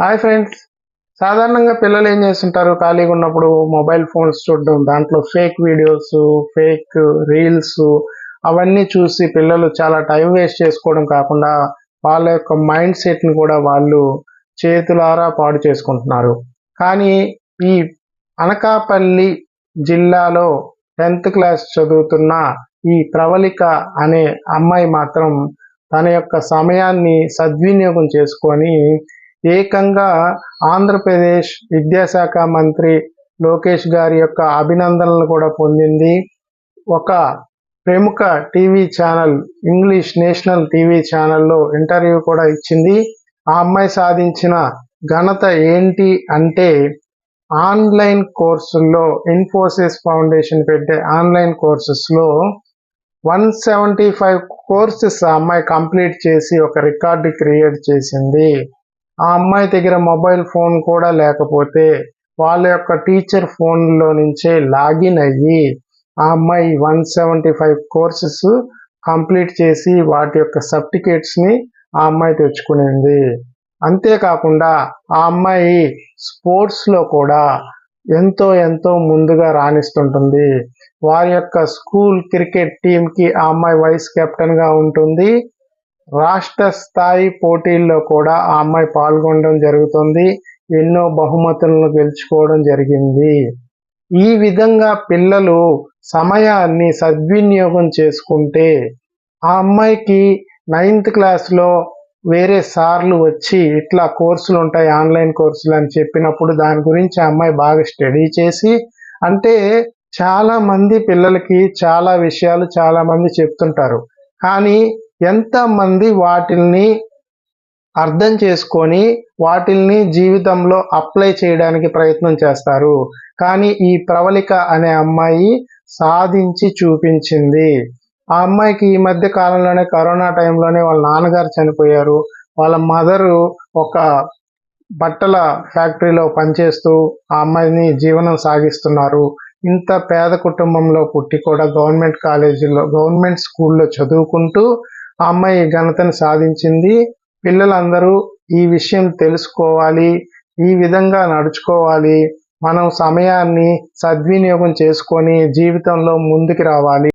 Hi friends. సాధారణంగా పిల్లలు ఏం చేస్తుంటారు? ఖాళీగా ఉన్నప్పుడు మొబైల్ ఫోన్స్ చూడడం దాంట్లో ఫేక్ వీడియోస్ ఫేక్ రీల్స్ అవన్నీ చూసి పిల్లలు చాలా టైం వేస్ట్ చేసుకోవడం కాకుండా వాళ్ళ యొక్క మైండ్ సెట్ని కూడా వాళ్ళు చేతులారా పాడు చేసుకుంటున్నారు. కానీ ఈ అనకాపల్లి జిల్లాలో టెన్త్ క్లాస్ చదువుతున్న ఈ ప్రవళిక అనే అమ్మాయి మాత్రం తన యొక్క సమయాన్ని సద్వినియోగం చేసుకొని ఏకంగా ఆంధ్రప్రదేశ్ విద్యాశాఖ మంత్రి లోకేష్ గారి యొక్క అభినందనలు కూడా పొందింది. ఒక ప్రముఖ TV channel English national TV ఛానల్లో ఇంటర్వ్యూ కూడా ఇచ్చింది. ఆ అమ్మాయి సాధించిన ఘనత ఏంటి అంటే ఆన్లైన్ కోర్సుల్లో ఇన్ఫోసిస్ ఫౌండేషన్ పెట్టే ఆన్లైన్ కోర్సెస్లో వన్ సెవెంటీ ఫైవ్ కోర్సెస్ ఆ అమ్మాయి కంప్లీట్ చేసి ఒక రికార్డు క్రియేట్ చేసింది. ఆ అమ్మాయి దగ్గర మొబైల్ ఫోన్ కూడా లేకపోతే వాళ్ళ యొక్క టీచర్ ఫోన్లో నుంచే లాగిన్ అయ్యి ఆ అమ్మాయి one seventy five courses complete చేసి వాటి యొక్క సర్టిఫికేట్స్ని ఆ అమ్మాయి తెచ్చుకునేది. అంతేకాకుండా ఆ అమ్మాయి స్పోర్ట్స్లో కూడా ఎంతో ఎంతో ముందుగా రాణిస్తుంటుంది. వారి యొక్క స్కూల్ క్రికెట్ టీంకి ఆ అమ్మాయి వైస్ కెప్టెన్గా ఉంటుంది. రాష్ట్ర స్థాయి పోటీల్లో కూడా ఆ అమ్మాయి పాల్గొనడం జరుగుతుంది. ఎన్నో బహుమతులను గెలుచుకోవడం జరిగింది. ఈ విధంగా పిల్లలు సమయాన్ని సద్వినియోగం చేసుకుంటే ఆ అమ్మాయికి నైన్త్ క్లాస్లో వేరే సార్లు వచ్చి ఇట్లా కోర్సులు ఉంటాయి ఆన్లైన్ కోర్సులు అని చెప్పినప్పుడు దాని గురించి ఆ అమ్మాయి బాగా స్టడీ చేసి అంటే చాలా మంది పిల్లలకి చాలా విషయాలు చాలా మంది చెప్తుంటారు. కానీ ఎంతమంది వాటిల్ని అర్థం చేసుకొని వాటిల్ని జీవితంలో అప్లై చేయడానికి ప్రయత్నం చేస్తారు. కానీ ఈ ప్రవళిక అనే అమ్మాయి సాధించి చూపించింది. ఆ అమ్మాయికి ఈ మధ్య కాలంలోనే కరోనా టైంలోనే వాళ్ళ నాన్నగారు చనిపోయారు. వాళ్ళ మదరు ఒక బట్టల ఫ్యాక్టరీలో పనిచేస్తూ ఆ అమ్మాయిని జీవనం సాగిస్తున్నారు. ఇంత పేద కుటుంబంలో పుట్టి కూడా గవర్నమెంట్ కాలేజీలో గవర్నమెంట్ స్కూల్లో చదువుకుంటూ ఆ అమ్మాయి ఘనతను సాధించింది. పిల్లలందరూ ఈ విషయం తెలుసుకోవాలి. ఈ విధంగా నడుచుకోవాలి. మనం సమయాన్ని సద్వినియోగం చేసుకొని జీవితంలో ముందుకు రావాలి.